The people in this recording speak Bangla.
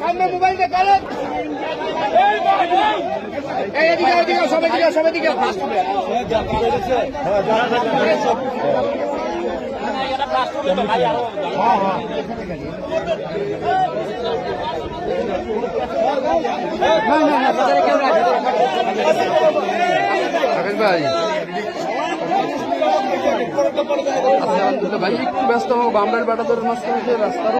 সামনে মোবাইল দেখালেন এদিকে ওদিকে সবাই দিকে সবাই দিকে আকাশ ভাই। আচ্ছা, ব্যস্ত হোক বামরাইল বাটা ধরে মাঝখানে যে রাস্তা